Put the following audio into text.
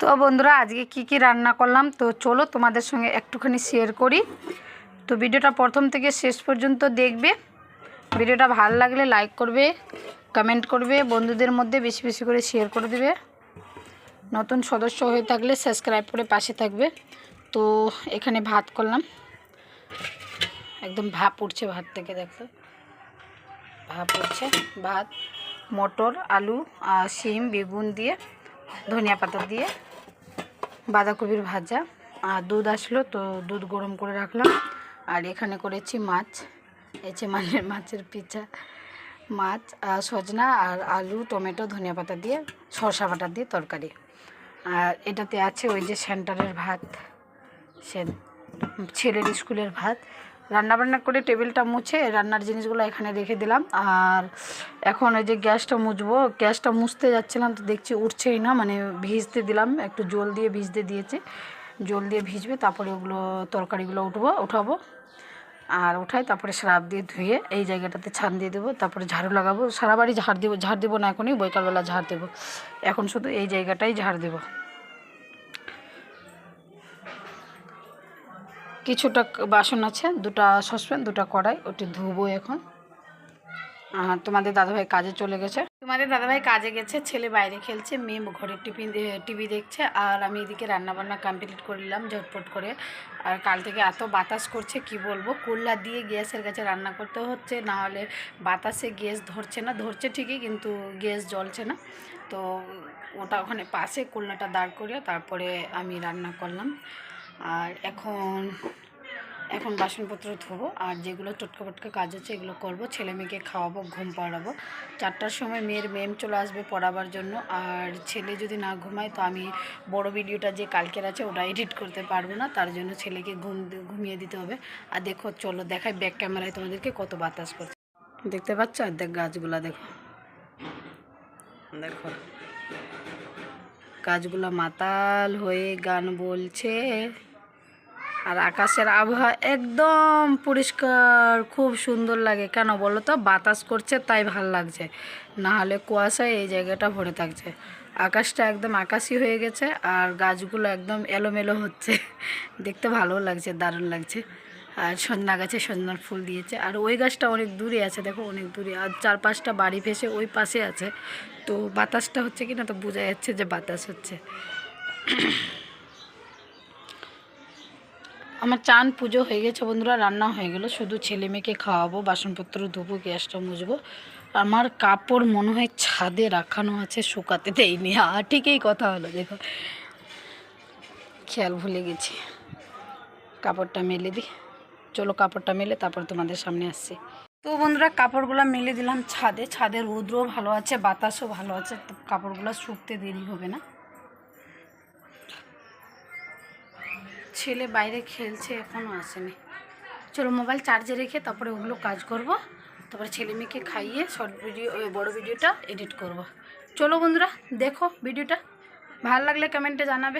তো বন্ধুরা, আজকে কি কি রান্না করলাম? তো চলো তোমাদের সঙ্গে একটুখানি শেয়ার করি। তো ভিডিওটা প্রথম থেকে শেষ পর্যন্ত দেখবে। ভিডিওটা ভালো লাগলে লাইক করবে কমেন্ট করবে, বন্ধুদের মধ্যে বেশি বেশি করে শেয়ার করে দেবে। নতুন সদস্য হয়ে থাকলে সাবস্ক্রাইব করে পাশে থাকবে। তো এখানে ভাত করলাম। একদম ভাপ উঠছে ভাত থেকে, দেখো। ভাপ উঠছে। ভাত, মটর, আলু আর শিম, বেগুন দিয়ে ধনিয়া পাতা দিয়ে বাঁধাকপির ভাজা। আর দুধ আসলো তো দুধ গরম করে রাখলাম। আর এখানে করেছি মাছ। এছে মাছের মাছের পিঠা। মাছ আর সজনা আর আলু, টমেটো, ধনিয়া পাতা দিয়ে শসা বাটা দিয়ে তরকারি। আর এটাতে আছে ওই যে সেন্টারের ভাত। সে ছেলের স্কুলের ভাত। রান্নাবান্না করে টেবিলটা মুছে রান্নার জিনিসগুলো এখানে রেখে দিলাম। আর এখন ওই যে গ্যাসটা মুছবো, গ্যাসটা মুছতে যাচ্ছিলাম তো দেখছি উঠছেই না মানে ভিজতে দিলাম, একটু জল দিয়ে ভিজতে দিয়েছে। জল দিয়ে ভিজবে, তারপরে ওগুলো তরকারিগুলো উঠবো, উঠাবো। আর উঠাই, তারপরে শ্রাপ দিয়ে ধুয়ে এই জায়গাটাতে ছান দিয়ে দেবো, তারপরে ঝাড়ু লাগাবো। সারা বাড়ি ঝাড় দেবো ঝাড় দেবো না এখনই, বৈকালবেলা ঝাড় দেবো। এখন শুধু এই জায়গাটাই ঝাড় দেবো। কিছুটা বাসন আছে, দুটা সসপ্যান, দুটা কড়াই, ওটি ধুবো এখন। আর তোমাদের দাদাভাই কাজে চলে গেছে। তোমাদের দাদাভাই কাজে গেছে, ছেলে বাইরে খেলছে, মেয়ে ঘরে টিভি টিভি দেখছে, আর আমি এদিকে রান্নাবান্না কমপ্লিট করলাম ঝটপট করে। আর কাল থেকে এত বাতাস করছে, কি বলব? কুল্লা দিয়ে গ্যাসের কাছে রান্না করতে হচ্ছে, না হলে বাতাসে গ্যাস ধরছে না, ধরছে ঠিকই, কিন্তু গ্যাস জ্বলছে না। তো ওটা ওখানে পাশে কুল্লাটা দাঁড় করিয়ে তারপরে আমি রান্না করলাম। আর এখন এখন বাসনপত্র ধোবো, আর যেগুলো টোটকা ফটকা কাজ আছে এগুলো করব, ছেলে মেয়েকে খাওয়াবো, ঘুম পাড়াবো। চারটার সময় মেয়ের মেম চলে আসবে পড়াবার জন্য, আর ছেলে যদি না ঘুমায় তো আমি বড় ভিডিওটা যে কালকের আছে ওটা এডিট করতে পারব না, তার জন্য ছেলেকে ঘুম ঘুমিয়ে দিতে হবে। আর দেখো, চলো দেখাই ব্যাক ক্যামেরায় তোমাদেরকে কত বাতাস করছে। দেখতে পাচ্ছ? আর দেখ গাছগুলা দেখো। দেখো। গাছগুলো মাতাল হয়ে গান বলছে। আর আকাশের আবহাওয়া একদম পরিষ্কার, খুব সুন্দর লাগে। কেন বলো তো? বাতাস করছে, তাই ভালো লাগছে। না হলে কুয়াশায় এই জায়গাটা ভরে থাকছে। আকাশটা একদম আকাশি হয়ে গেছে আর গাছগুলো একদম এলোমেলো হচ্ছে। দেখতে ভালো লাগছে, দারুণ লাগছে। আর সন্ধ্যা গাছে সন্ধ্যার ফুল দিয়েছে। আর ওই গাছটা অনেক দূরে আছে, দেখো অনেক দূরে। আর চার পাঁচটা বাড়ি ভেসে ওই পাশে আছে। তো বাতাসটা হচ্ছে কি না তো বোঝা যাচ্ছে যে বাতাস হচ্ছে। আমার চান পুজো হয়ে গেছে বন্ধুরা, রান্না হয়ে গেল। শুধু ছেলে মেয়েকে খাওয়াবো, বাসনপত্র ধোবো গ্যাসটা মুছবো। আমার কাপড় মনে হয় ছাদে রাখানো আছে, শুকাতে দেয়নি আর ঠিকই কথা হলো, দেখো। খেয়াল ভুলে গেছি। কাপড়টা মেলে দিই চলো কাপড়টা মেলে, তারপর তোমাদের সামনে আসছি। তো বন্ধুরা, কাপড়গুলো মেলে দিলাম ছাদে। ছাদের রৌদ্রও ভালো আছে, বাতাসও ভালো আছে কাপড়গুলো শুকতে দেরি হবে না। ছেলে বাইরে খেলছে এখনও আসেনি। চলো মোবাইল চার্জে রেখে তারপরে ওগুলো কাজ করব। তারপরে ছেলে মেয়েকে খাইয়ে শর্ট ভিডিও বড়ো ভিডিওটা এডিট করব। চলো বন্ধুরা, দেখো ভিডিওটা ভালো লাগলে কমেন্টে জানাবে।